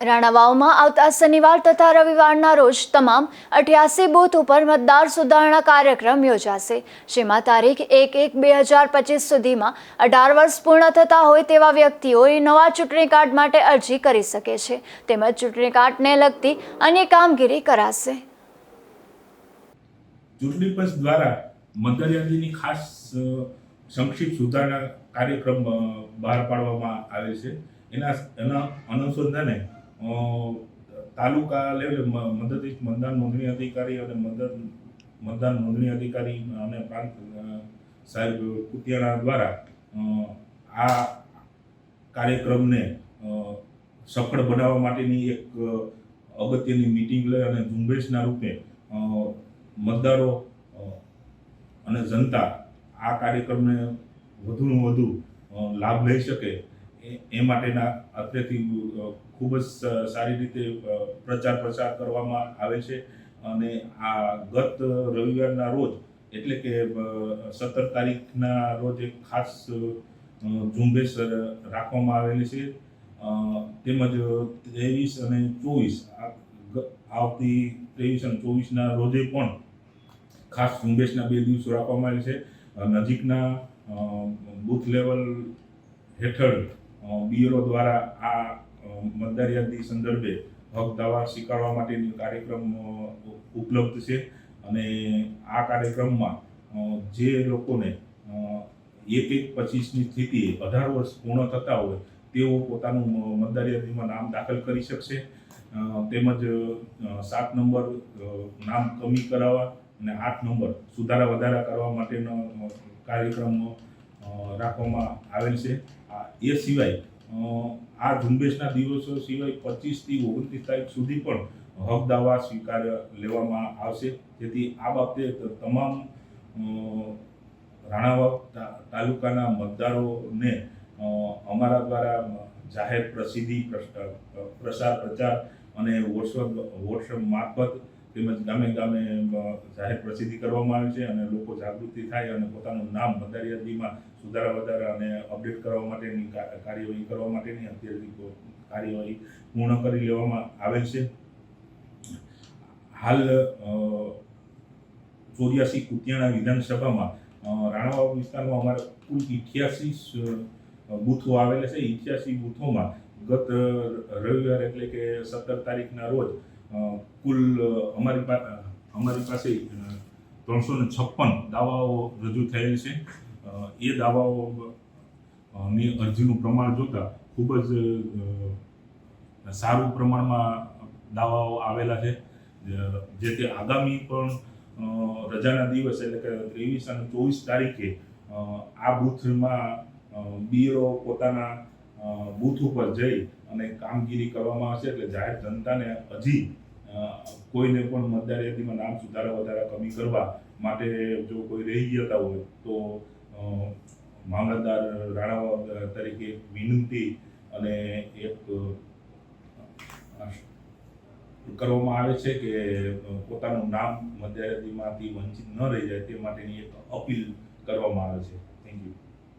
રાણાવાવમાં આવતા શનિવાર તથા રવિવારના રોજ તમામ અઠ્યાસી બૂથ ઉપર મતદાર સુધારણા કાર્યક્રમ યોજાશે, જેમાં તારીખ એક એક બે હજાર પચીસ સુધીમાં અઢાર વર્ષ પૂર્ણ થતા હોય તેવા વ્યક્તિઓએ નવા ચૂંટણી કાર્ડ માટે અરજી કરી શકે છે. તેમજ ચૂંટણી કાર્ડને લગતી અન્ય કામગીરી કરાશે. ચૂંટણી પંચ દ્વારા મતદાર ખાસ સંક્ષિપ્ત સુધારણા કાર્યક્રમ બહાર પાડવામાં આવે છે. એના એના અનુસંધાને તાલુકા લેવલે મદદ મદદનીશ મતદાન નોંધણી અધિકારી અને મદદ, મતદાન નોંધણી અધિકારી અને પ્રાંત સાહેબ કુતિયાણા દ્વારા આ કાર્યક્રમને સફળ બનાવવા માટેની એક અગત્યની મિટિંગ લઈ અને ઝુંબેશના રૂપે મતદારો અને જનતા આ કાર્યક્રમને વધુને વધુ લાભ લઈ શકે એ- માટેના અત્રેથી ખૂબ જ સારી રીતે પ્રચાર પ્રસાર કરવામાં આવે છે. અને આ ગત રવિવારના રોજ, એટલે કે સત્તર તારીખના રોજ એક ખાસ ઝુંબેશ રાખવામાં આવેલી છે. તેમજ ત્રેવીસ અને ચોવીસ આવતી ત્રેવીસ અને ચોવીસના રોજે પણ ખાસ ઝુંબેશના બે દિવસો રાખવામાં આવેલ છે. નજીકના બૂથ લેવલ હેઠળ બીએલઓ દ્વારા આ મતદાર સંદર્ભે હક દાવા સ્વીકારવા માટેની કાર્યક્રમ ઉપલબ્ધ છે. અને આ કાર્યક્રમમાં જે લોકોને એક એક પચીસની સ્થિતિએ અઢાર વર્ષ પૂર્ણ થતા હોય, તેઓ પોતાનું મ- મતદાર યાદીમાં નામ દાખલ કરી શકશે. તેમજ સાત નંબર નામ કમી કરાવવા અને આઠ નંબર સુધારા વધારા કરવા માટેનો કાર્યક્રમ રાખવામાં આવેલ છે. એ સિવાય આ ઝુંબેશના દિવસો સિવાય પચીસથી ઓગણત્રીસ તારીખ સુધી પણ હક દાવા સ્વીકાર લેવામાં આવશે. જેથી આ બાબતે તમામ રાણાવાવ તાલુકાના મતદારોને અમારા દ્વારા જાહેર પ્રસિદ્ધિ પ્રસ- પ્રસાર પ્રચાર અને વોટ્સઅપ વોટ્સઅપ મારફત તેમજ ગામે ગામે જાહેર પ્રસિદ્ધિ કરવામાં આવે છે અને લોકો જાગૃતિ થાય અને પોતાનું નામ મતદાર યાદીમાં સુધારા વધારા અને અપડેટ કરવા માટેની કાર્યવાહી કરવા માટેની અત્યારથી કાર્યવાહી પૂર્ણ કરી લેવામાં આવેલ છે. હાલ ચોર્યાસી કુતિયાણા વિધાનસભામાં રાણાવાવ વિસ્તારમાં અમારે કુલ ઇઠ્યાસી બૂથો આવેલા છે. ઇઠ્યાસી બૂથોમાં ગત રવિવાર એટલે કે સત્તર તારીખના રોજ કુલ અમારી અમારી પાસે ત્રણસો ને છપ્પન દાવાઓ રજૂ થયેલ છે. એ દાવાઓ ની અરજીનું પ્રમાણ જોતાં ખૂબ જ સારું પ્રમાણમાં દાવાઓ આવેલા છે. જે તે આગામી પણ રજાના દિવસ એટલે કે ત્રેવીસ અને ચોવીસ તારીખે આ બુથમાં બીઓ પોતાના બૂથ ઉપર જઈ અને કામગીરી કરવામાં આવશે એટલે જાહેર જનતાને હજી કોઈને પણ મતદાર યાદીમાં નામ સુધારા વધારા કમી કરવા માટે જો કોઈ રહી જતા હોય તો મામલતદાર રાણા તરીકે વિનંતી અને એક કરવામાં આવે છે કે પોતાનું નામ મતદાર વંચિત ન રહી જાય તે માટેની એક અપીલ કરવામાં આવે છે. Thank you